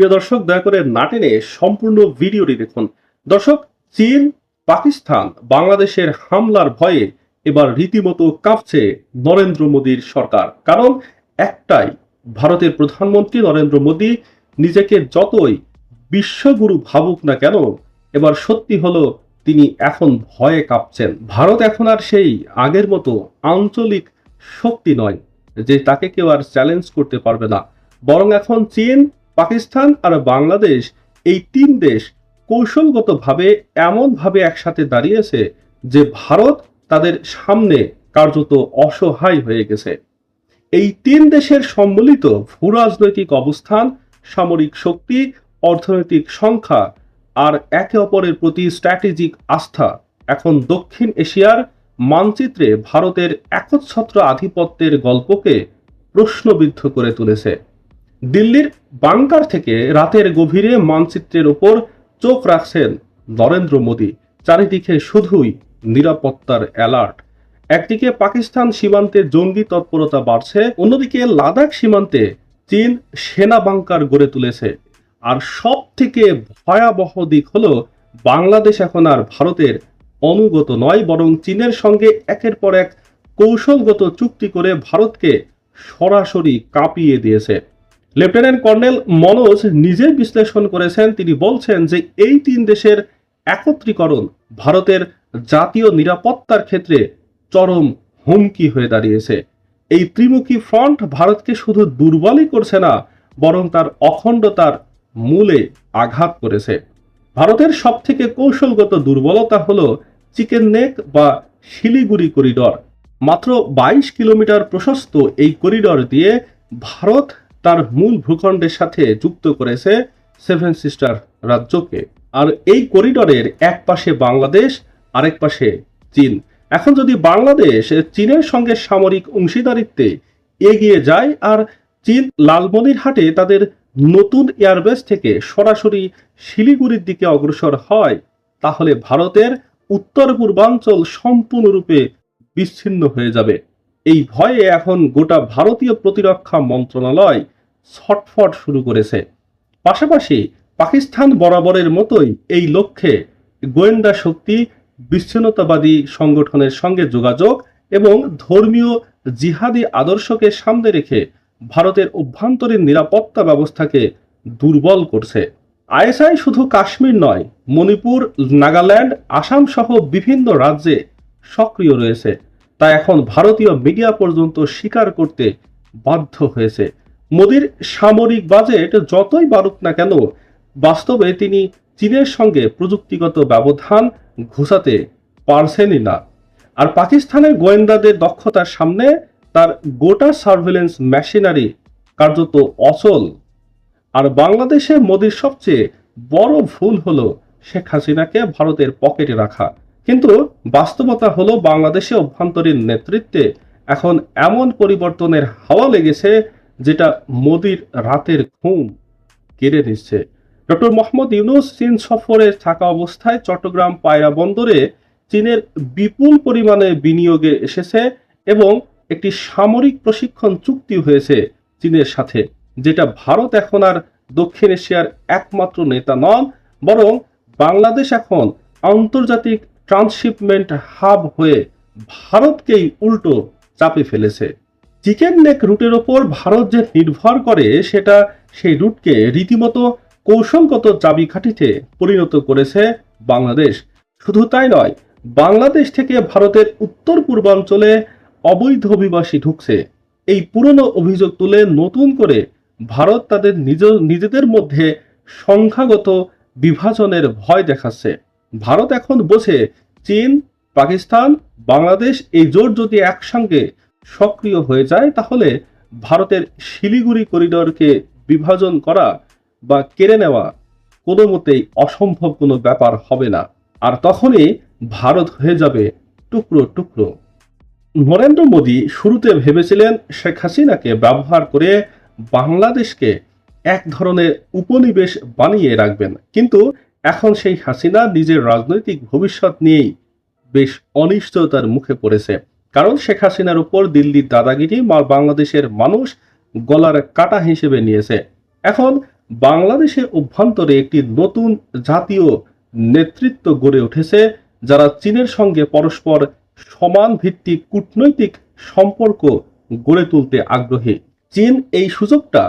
প্রিয় দর্শক, দয়া করে না টেনে সম্পূর্ণ ভিডিওটি দেখুন। দর্শক, চীন, পাকিস্তান, বাংলাদেশের হামলার ভয়ে এবার রীতিমতো কাঁপছে নরেন্দ্র মোদীর সরকার। কারণ একটাই, ভারতের প্রধানমন্ত্রী নরেন্দ্র মোদী নিজেকে যতই বিশ্বগুরু ভাবুক না কেন, এবার সত্যি হলো তিনি এখন ভয়ে কাঁপছেন। ভারত এখন আর সেই আগের মতো আঞ্চলিক শক্তি নয়, যে তাকে কেউ আর চ্যালেঞ্জ করতে পারবে না। বরং এখন চীন পাকিস্তান আর বাংলাদেশ এই তিন দেশ কৌশলগতভাবে এমনভাবে একসাথে দাঁড়িয়েছে যে ভারত তাদের সামনে কার্যত অসহায় হয়ে গেছে। এই তিন দেশের সম্মিলিত ভূরাজনৈতিক অবস্থান, সামরিক শক্তি, অর্থনৈতিক সংখ্যা আর একে অপরের প্রতি স্ট্র্যাটেজিক আস্থা এখন দক্ষিণ এশিয়ার মানচিত্রে ভারতের একচ্ছত্র আধিপত্যের গল্পকে প্রশ্নবিদ্ধ করে তুলেছে। দিল্লির বাংকার থেকে রাতের গভীরে মানচিত্রের ওপর চোখ রাখছেন নরেন্দ্র মোদী। চারিদিকে শুধুই নিরাপত্তার অ্যালার্ট। একদিকে পাকিস্তান সীমান্তে জঙ্গি তৎপরতা বাড়ছে, অন্যদিকে লাদাখ সীমান্তে চীন সেনা বাংকার গড়ে তুলেছে। আর সব থেকে ভয়াবহ দিক হল, বাংলাদেশ এখন আর ভারতের অনুগত নয়, বরং চীনের সঙ্গে একের পর এক কৌশলগত চুক্তি করে ভারতকে সরাসরি কাঁপিয়ে দিয়েছে। লেফটেন্যান্ট কর্নেল মনোজ নিজে বিশ্লেষণ করেছেন। তিনি বলছেন যে এই তিন দেশের একত্রীকরণ ভারতের জাতীয় নিরাপত্তার ক্ষেত্রে চরম হুমকি হয়ে দাঁড়িয়েছে। এই ত্রিমুখী ফ্রন্ট ভারতকে শুধু দুর্বলই করছে না, বরং তার অখণ্ডতার মূলে আঘাত করেছে। ভারতের সবথেকে কৌশলগত দুর্বলতা হল চিকেন নেক বা শিলিগুড়ি করিডর। মাত্র বাইশ কিলোমিটার প্রশস্ত এই করিডর দিয়ে ভারত তার মূল ভূখণ্ডের সাথে যুক্ত করেছে সেভেন সিস্টার রাজ্যকে। আর এই করিডরের এক পাশে বাংলাদেশ, আরেক পাশে চীন। এখন যদি বাংলাদেশ চীনের সঙ্গে সামরিক অংশীদারিত্বে এগিয়ে যায় আর চীন লালমনিরহাটে তাদের নতুন এয়ারবেস থেকে সরাসরি শিলিগুড়ির দিকে অগ্রসর হয়, তাহলে ভারতের উত্তর পূর্বাঞ্চল সম্পূর্ণরূপে বিচ্ছিন্ন হয়ে যাবে। এই ভয়ে এখন গোটা ভারতীয় প্রতিরক্ষা মন্ত্রণালয় ছটফট শুরু করেছে। পাশাপাশি পাকিস্তান বরাবরের মতোই এই লক্ষ্যে গোয়েন্দা শক্তি, বিচ্ছিন্নতাবাদী সংগঠনের সঙ্গে যোগাযোগ এবং ধর্মীয় জিহাদি আদর্শকে সামনে রেখে ভারতের অভ্যন্তরীণ নিরাপত্তা ব্যবস্থাকে দুর্বল করছে। আইএসআই শুধু কাশ্মীর নয়, মণিপুর, নাগাল্যান্ড, আসাম সহ বিভিন্ন রাজ্যে সক্রিয় রয়েছে। তা এখন ভারতীয় মিডিয়া পর্যন্ত স্বীকার করতে বাধ্য হয়েছে। মোদির সামরিক বাজেট যতই বাড়ুক না কেন, বাস্তবে তিনি চীনের সঙ্গে প্রযুক্তিগত ব্যবধান ঘোষাতে পারছেনই না। আর পাকিস্তানের গোয়েন্দাদের দক্ষতার সামনে তার গোটা সার্ভেলেন্স মেশিনারি কার্যত অচল। আর বাংলাদেশে মোদির সবচেয়ে বড় ভুল হলো শেখ হাসিনাকে ভারতের পকেটে রাখা। কিন্তু বাস্তবতা হলো বাংলাদেশে অভ্যন্তরীণ নেতৃত্বে এখন এমন পরিবর্তনের হাওয়া লেগেছে যেটা মোদির রাতের ঘুম কেড়ে নিচ্ছে। ডক্টর মোহাম্মদ ইউনুস চীন সফরে থাকা অবস্থায় চট্টগ্রাম পায়রা বন্দরে চীনের বিপুল পরিমাণে বিনিয়োগে এসেছে এবং একটি সামরিক প্রশিক্ষণ চুক্তি হয়েছে চীনের সাথে, যেটা ভারত এখন আর দক্ষিণ এশিয়ার একমাত্র নেতা নন, বরং বাংলাদেশ এখন আন্তর্জাতিক ট্রান্সশিপমেন্ট হাব হয়ে ভারতকেই উল্টো চাপে ফেলেছে। চিকেন নেক রুটের ওপর ভারত যে নির্ভর করে, সেটা সেই রুটকে রীতিমতো কৌশলগত চাবিকাঠিতে পরিণত করেছে বাংলাদেশ। শুধু তাই নয়, বাংলাদেশ থেকে ভারতের উত্তর পূর্বাঞ্চলে অবৈধ অভিবাসী ঢুকছে। এই পুরনো অভিযোগ তুলে নতুন করে ভারত তাদের নিজ, নিজেদের মধ্যে সংখ্যাগত বিভাজনের ভয় দেখাচ্ছে। ভারত এখন বোঝে চীন, পাকিস্তান, বাংলাদেশ এই জোট যদি একসঙ্গে সক্রিয় হয়ে যায়, তাহলে ভারতের শিলিগুড়ি করিডরকে বিভাজন করা বা কেড়ে নেওয়া কোনো মতেই অসম্ভব কোনো ব্যাপার হবে না। আর তখনই ভারত হয়ে যাবে টুকরো টুকরো। নরেন্দ্র মোদী শুরুতে ভেবেছিলেন শেখ হাসিনাকে ব্যবহার করে বাংলাদেশকে এক ধরনের উপনিবেশ বানিয়ে রাখবেন। কিন্তু এখন সেই হাসিনা নিজের রাজনৈতিক ভবিষ্যৎ নিয়েই বেশ অনিশ্চয়তার মুখে পড়েছে। কারণ শেখ হাসিনার উপর দিল্লির দাদাগিরি বাংলাদেশের মানুষ গলার কাটা হিসেবে নিয়েছে। এখন বাংলাদেশের অভ্যন্তরে একটি নতুন জাতীয় নেতৃত্ব গড়ে উঠেছে, যারা চীনের সঙ্গে পরস্পর সমান ভিত্তিক কূটনৈতিক সম্পর্ক গড়ে তুলতে আগ্রহী। চীন এই সুযোগটা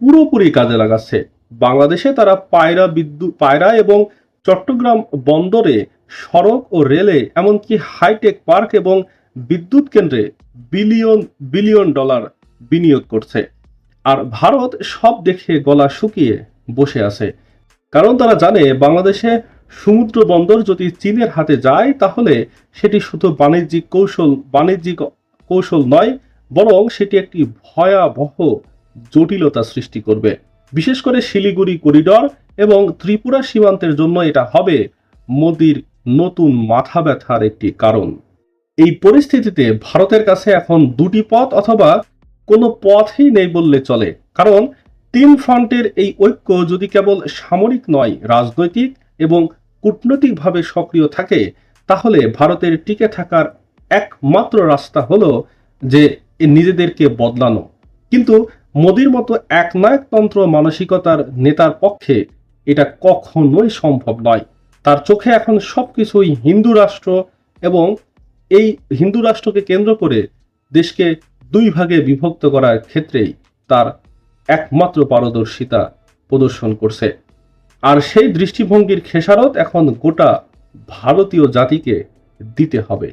পুরোপুরি কাজে লাগাচ্ছে। বাংলাদেশে তারা পায়রা বিদ্যুৎ পায়রা এবং চট্টগ্রাম বন্দরে সড়ক ও রেলে, এমনকি হাইটেক পার্ক এবং বিদ্যুৎ কেন্দ্রে বিলিয়ন বিলিয়ন ডলার বিনিয়োগ করছে। আর ভারত সব দেখে গলা শুকিয়ে বসে আছে। কারণ তারা জানে, বাংলাদেশে সমুদ্র বন্দর যদি চীনের হাতে যায়, তাহলে সেটি শুধু বাণিজ্যিক কৌশল বাণিজ্যিক কৌশল নয়, বরং সেটি একটি ভয়াবহ জটিলতা সৃষ্টি করবে। বিশেষ করে শিলিগুড়ি করিডর এবং ত্রিপুরা সীমান্তের জন্য এটা হবে মোদির নতুন মাথা ব্যথার একটি কারণ। এই পরিস্থিতিতে ভারতের কাছে এখন দুটি পথ অথবা কোনো পথই নেই বললে চলে। কারণ তিন ফ্রন্টের এই ঐক্য যদি কেবল সামরিক নয়, রাজনৈতিক এবং কূটনৈতিকভাবে সক্রিয় থাকে, তাহলে ভারতের টিকে থাকার একমাত্র রাস্তা হলো যে নিজেদেরকে বদলানো। কিন্তু মোদির মতো একনায়কতন্ত্র মানসিকতার নেতার পক্ষে এটা কখনোই সম্ভব নয়। তার চোখে এখন সবকিছুই হিন্দু রাষ্ট্র এবং এই হিন্দু রাষ্ট্রকে কেন্দ্র করে দেশকে দুই ভাগে বিভক্ত করার ক্ষেত্রেই তার একমাত্র পারদর্শিতা প্রদর্শন করছে। আর সেই দৃষ্টিভঙ্গির খেসারত এখন গোটা ভারতীয় জাতিকে দিতে হবে।